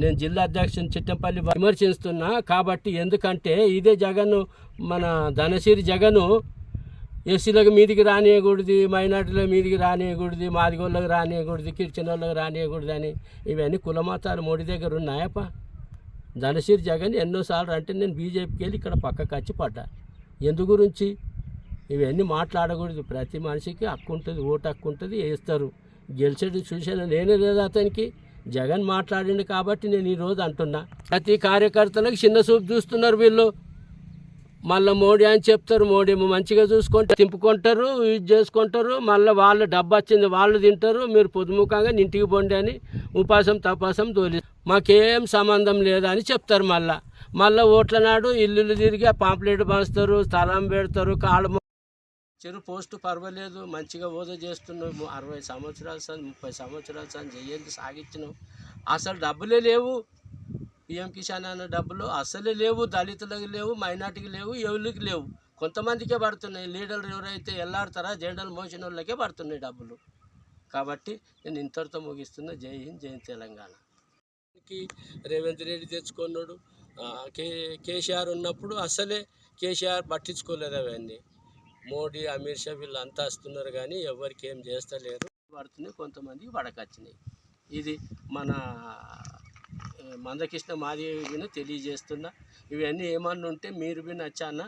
నేను జిల్లా అధ్యక్షుని చిట్టంపల్లి విమర్శిస్తున్నా కాబట్టి ఎందుకంటే ఇదే జగన్ మన ధనసిరి జగను ఎస్సీలకు మీదికి రానియకూడదు మైనార్టీల మీదికి రానియకూడదు మాదిగోళ్ళకి రానియకూడదు కిరిచిన వాళ్ళకి రానియకూడదు అని ఇవన్నీ కులమతాలు మోడీ దగ్గర ఉన్నాయప్ప. ధనసిరి జగన్ ఎన్నోసార్లు అంటే నేను బీజేపీకి వెళ్ళి ఇక్కడ పక్కకు వచ్చి పడ్డా. ఎందు గురించి? ఇవన్నీ మాట్లాడకూడదు. ప్రతి మనిషికి హక్కు ఉంటుంది ఓటు హక్కు ఉంటుంది వేస్తారు గెలిచేది చూసాను నేనే లేదు అతనికి? జగన్ మాట్లాడిండు కాబట్టి నేను ఈరోజు అంటున్నా. ప్రతి కార్యకర్తలకు చిన్న చూపు చూస్తున్నారు వీళ్ళు. మళ్ళీ మోడీ అని చెప్తారు మోడీ మంచిగా చూసుకుంటారు తింపుకుంటారు ఇది చేసుకుంటారు మళ్ళీ వాళ్ళు డబ్బు వచ్చింది వాళ్ళు తింటారు మీరు పొదుముఖంగా ఇంటికి పోండి అని ఉపాసం తపాసం తోలి మాకేం సంబంధం లేదని చెప్తారు మళ్ళా. మళ్ళీ ఓట్ల నాడు ఇల్లు తిరిగి ఆ పాంప్లెట్ పంచుతారు స్థలం పెడతారు కాళ్ళు చెరు పోస్ట్ పర్వాలేదు మంచిగా హోదా చేస్తున్నావు. అరవై సంవత్సరాలు సార్ ముప్పై సంవత్సరాలు సార్ జయంతి సాగించినావు అసలు డబ్బులే లేవు. పిఎం కిసాన్ అన్న డబ్బులు అసలే లేవు దళితులకు లేవు మైనార్టీకి లేవు ఎవరికి లేవు. కొంతమందికే పడుతున్నాయి. లీడర్లు ఎవరైతే ఎల్లాడతారా జెండలు మోసిన వాళ్ళకే పడుతున్నాయి డబ్బులు. కాబట్టి నేను ఇంతటితో ముగిస్తున్నా. జై హింద్ జై తెలంగాణ. కి రేవంత్ రెడ్డి తెచ్చుకున్నాడు. కే కేసీఆర్ ఉన్నప్పుడు అసలే కేసీఆర్ పట్టించుకోలేదు అవన్నీ. మోడీ అమిత్ షా వీళ్ళంతా వస్తున్నారు కానీ ఎవరికి ఏం చేస్తలేరు. పడుతున్నాయి కొంతమందికి పడకొచ్చినాయి. ఇది మన మందకృష్ణ మాదేవి విన తెలియజేస్తున్నా. ఇవన్నీ ఏమన్నా ఉంటే మీరు విన వచ్చానా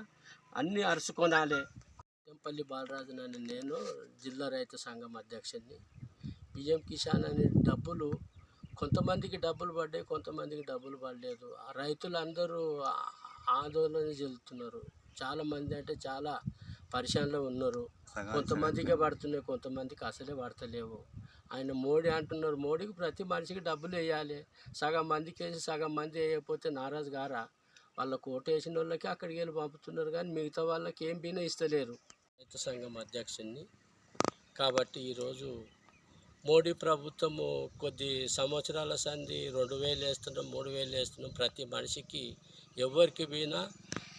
అన్నీ అరుచుకొనాలే. టెంపల్లి బాలరాజు అని నేను జిల్లా రైతు సంఘం అధ్యక్షుడిని. పిఎం కిసాన్ అనే డబ్బులు కొంతమందికి డబ్బులు పడ్డాయి కొంతమందికి డబ్బులు పడలేదు. ఆ రైతులందరూ ఆందోళన చెందుతున్నారు. చాలామంది అంటే చాలా పరిశానలో ఉన్నారు. కొంతమందికే పడుతున్నాయి కొంతమందికి అసలే పడతలేవు. ఆయన మోడీ అంటున్నారు మోడీకి ప్రతి మనిషికి డబ్బులు వేయాలి. సగం మందికి వేసి సగం మంది వేయకపోతే నారాజు గారా? వాళ్ళకు ఓటు వేసిన వాళ్ళకి అక్కడికి వెళ్ళి పంపుతున్నారు కానీ మిగతా వాళ్ళకి ఏం బీనా ఇస్తలేరు. రైతు సంఘం అధ్యక్షుడిని కాబట్టి ఈరోజు మోడీ ప్రభుత్వము కొద్ది సంవత్సరాల సంది రెండు వేలు వేస్తున్నాం మూడు వేలు వేస్తున్నాం ప్రతి మనిషికి ఎవరికి పోయినా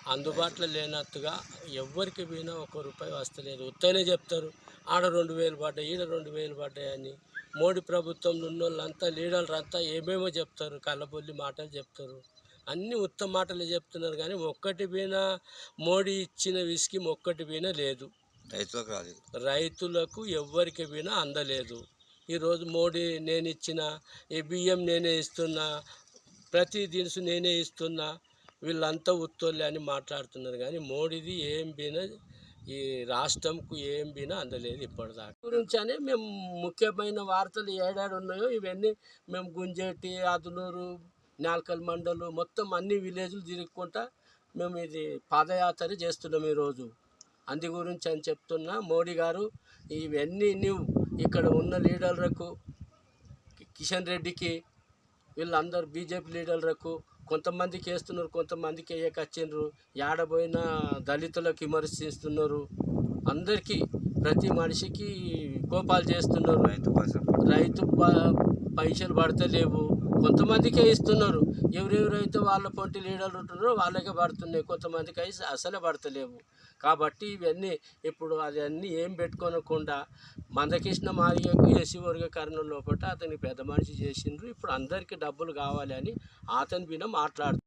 అందుబాటులో లేనట్టుగా ఎవరికి పోయినా ఒక రూపాయి వస్తలేదు ఉత్తనే చెప్తారు ఆడ రెండు వేలు పడ్డాయి ఈడ రెండు వేలు పడ్డాయి అని. మోడీ ప్రభుత్వంలో ఉన్న వాళ్ళంతా లీడర్లు అంతా ఏమేమో చెప్తారు కళ్ళబొల్లి మాటలు చెప్తారు. అన్ని ఉత్తమ మాటలు చెప్తున్నారు కానీ ఒక్కటి పోయినా మోడీ ఇచ్చిన విసికి ఒక్కటి పోయినా లేదు. రైతులకు రాలేదు. రైతులకు ఎవ్వరికి పోయినా అందలేదు. ఈరోజు మోడీ నేను ఇచ్చిన ఈ బియ్యం నేనే ఇస్తున్నా ప్రతి దినుసు నేనే ఇస్తున్నా వీళ్ళంతా ఉత్తోళ్ళే అని మాట్లాడుతున్నారు కానీ మోడీది ఏం బీనా ఈ రాష్ట్రంకు ఏం బీనా అందలేదు ఇప్పటిదాకా. గురించి అని మేము ముఖ్యమైన వార్తలు ఏడాడు ఉన్నాయో ఇవన్నీ మేము గుంజేటి అదునూరు నాల్కల్ మండలు మొత్తం అన్ని విలేజ్లు తిరుగుకుంటా మేము ఇది పాదయాత్ర చేస్తున్నాం ఈరోజు. అందు గురించి అని చెప్తున్నా మోడీ గారు ఇవన్నీ నువ్వు ఇక్కడ ఉన్న లీడర్లకు కిషన్ రెడ్డికి వీళ్ళందరూ బీజేపీ లీడర్లకు కొంతమందికి వేస్తున్నారు కొంతమందికి వేయకొచ్చిండ్రు ఏడబోయిన దళితులకు విమర్శిస్తున్నారు అందరికీ ప్రతి మనిషికి కోపాలు చేస్తున్నారు. రైతు కోసం రైతు ప- పైసలు పడతలేవు. కొంతమందికే ఇస్తున్నారు. ఎవరెవరైతే వాళ్ళ పొంటి లీడర్లు ఉంటున్నారో వాళ్ళకే పడుతున్నాయి. కొంతమందికి అయితే అసలే పడతలేవు. కాబట్టి ఇవన్నీ ఇప్పుడు అవన్నీ ఏం పెట్టుకోనకుండా మందకృష్ణ మాదిగకు ఎస్సీ వర్గీకరణ లోపల అతనికి పెద్ద మనిషి చేసిండ్రు. ఇప్పుడు అందరికీ డబ్బులు కావాలి అని అతని బిన మాట్లాడుతున్నారు.